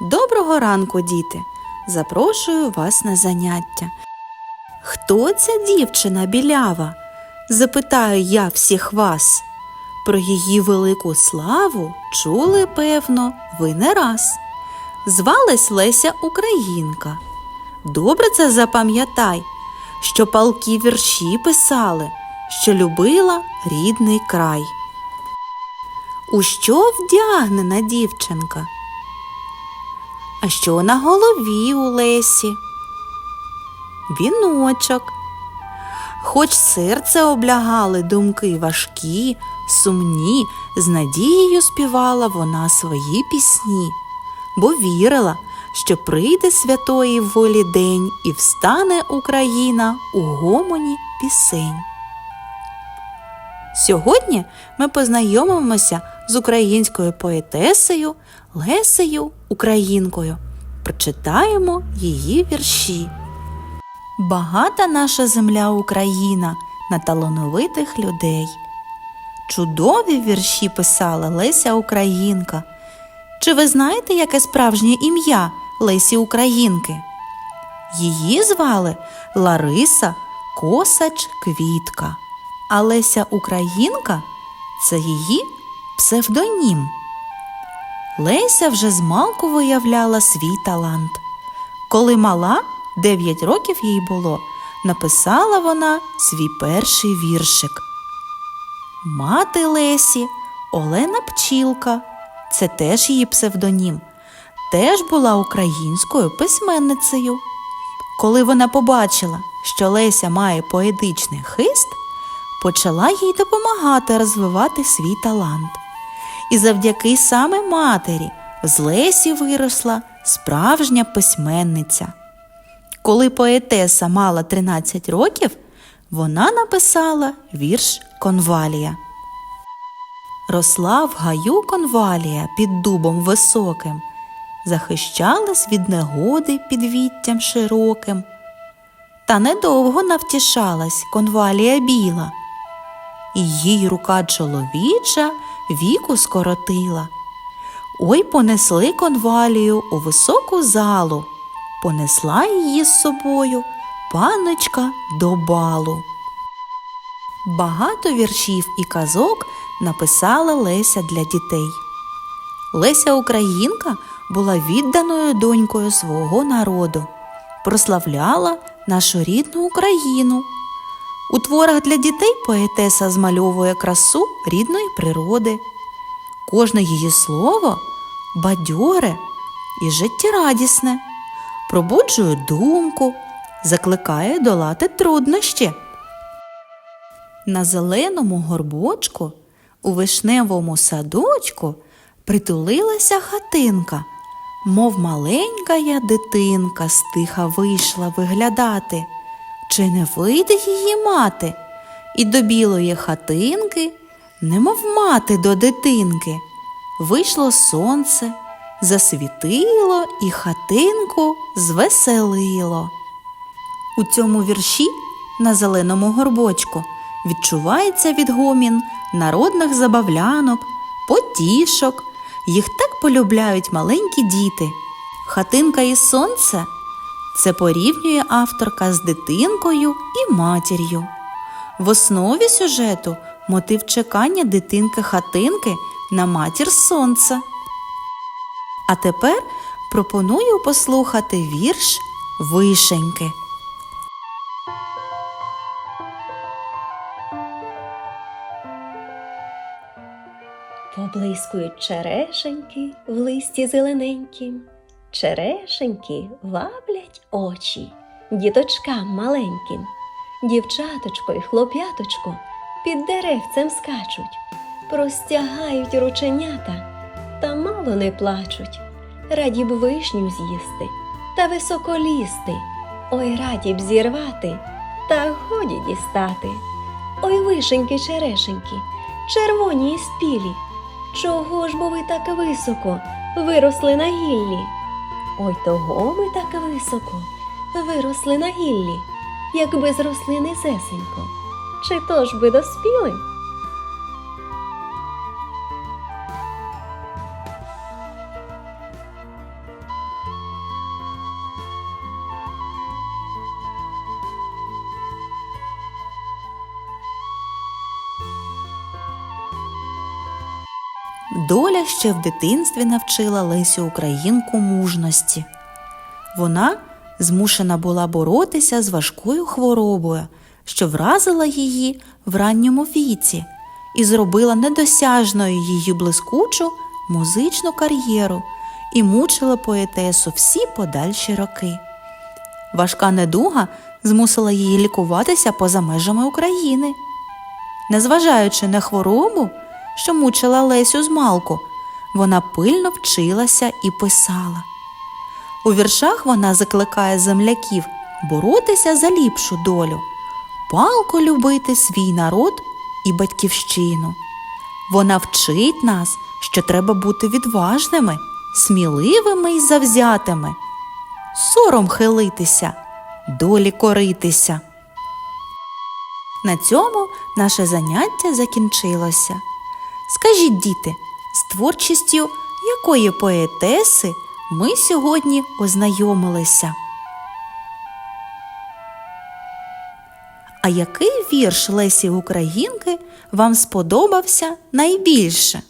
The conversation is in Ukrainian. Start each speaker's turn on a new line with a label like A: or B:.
A: Доброго ранку, діти! Запрошую вас на заняття. Хто ця дівчина білява? Запитаю я всіх вас. Про її велику славу чули, певно, ви не раз. Звалась Леся Українка. Добре це запам'ятай, що палки вірші писали, що любила рідний край. У що вдягнена дівчинка? А що на голові у Лесі? Віночок. Хоч серце облягали думки важкі, сумні, з надією співала вона свої пісні, бо вірила, що прийде святої волі день і встане Україна у гомоні пісень. Сьогодні ми познайомимося з українською поетесею Лесею Українкою. Прочитаємо її вірші. Багата наша земля Україна на талановитих людей. Чудові вірші писала Леся Українка. Чи ви знаєте, яке справжнє ім'я Лесі Українки? Її звали Лариса Косач Квітка. А Леся Українка це її псевдонім. Леся вже змалку виявляла свій талант. Коли мала, 9 років їй було, написала вона свій перший віршик. Мати Лесі Олена Пчілка, це теж її псевдонім, теж була українською письменницею. Коли вона побачила, що Леся має поетичний хист, почала їй допомагати розвивати свій талант. І завдяки саме матері з Лесі виросла справжня письменниця. Коли поетеса мала 13 років, вона написала вірш Конвалія. Росла в гаю конвалія під дубом високим, захищалась від негоди під віттям широким. Та недовго навтішалась конвалія біла, і їй рука чоловіча віку скоротила. Ой понесли конвалію у високу залу, понесла її з собою паночка до балу. Багато віршів і казок написала Леся для дітей. Леся Українка була відданою донькою свого народу, прославляла нашу рідну Україну. У творах для дітей поетеса змальовує красу рідної природи. Кожне її слово бадьоре і життєрадісне, пробуджує думку, закликає долати труднощі. На зеленому горбочку у вишневому садочку притулилася хатинка, мов маленька я дитинка стиха вийшла виглядати, чи не вийде її мати, і до білої хатинки, немов мати до дитинки, вийшло сонце, засвітило і хатинку звеселило. У цьому вірші на зеленому горбочку відчувається відгомін народних забавлянок, потішок. Їх так полюбляють маленькі діти. Хатинка і сонце це порівнює авторка з дитинкою і матір'ю. В основі сюжету мотив чекання дитинки-хатинки на матір сонця. А тепер пропоную послухати вірш Вишеньки.
B: Поблискують черешеньки в листі зелененькім, черешеньки ваблять очі діточкам маленьким, дівчаточко й хлоп'яточко під деревцем скачуть, простягають рученята та мало не плачуть, раді б вишню з'їсти та високо лізти, ой раді б зірвати та годі дістати. Ой вишеньки черешеньки, червоні і спілі. Чого ж бо ви так високо виросли на гіллі? Ой того ми так високо виросли на гіллі, якби зросли низесенько. Чи то ж би доспіли?
A: Доля ще в дитинстві навчила Лесю Українку мужності. Вона змушена була боротися з важкою хворобою, що вразила її в ранньому віці і зробила недосяжною її блискучу музичну кар'єру і мучила поетесу всі подальші роки. Важка недуга змусила її лікуватися поза межами України. Незважаючи на хворобу, що мучила Лесю з малку, вона пильно вчилася і писала. У віршах вона закликає земляків боротися за ліпшу долю, палко любити свій народ і батьківщину. Вона вчить нас, що треба бути відважними, сміливими і завзятими, сором хилитися, долі коритися. На цьому наше заняття закінчилося. Скажіть, діти, з творчістю якої поетеси ми сьогодні ознайомилися? А який вірш Лесі Українки вам сподобався найбільше?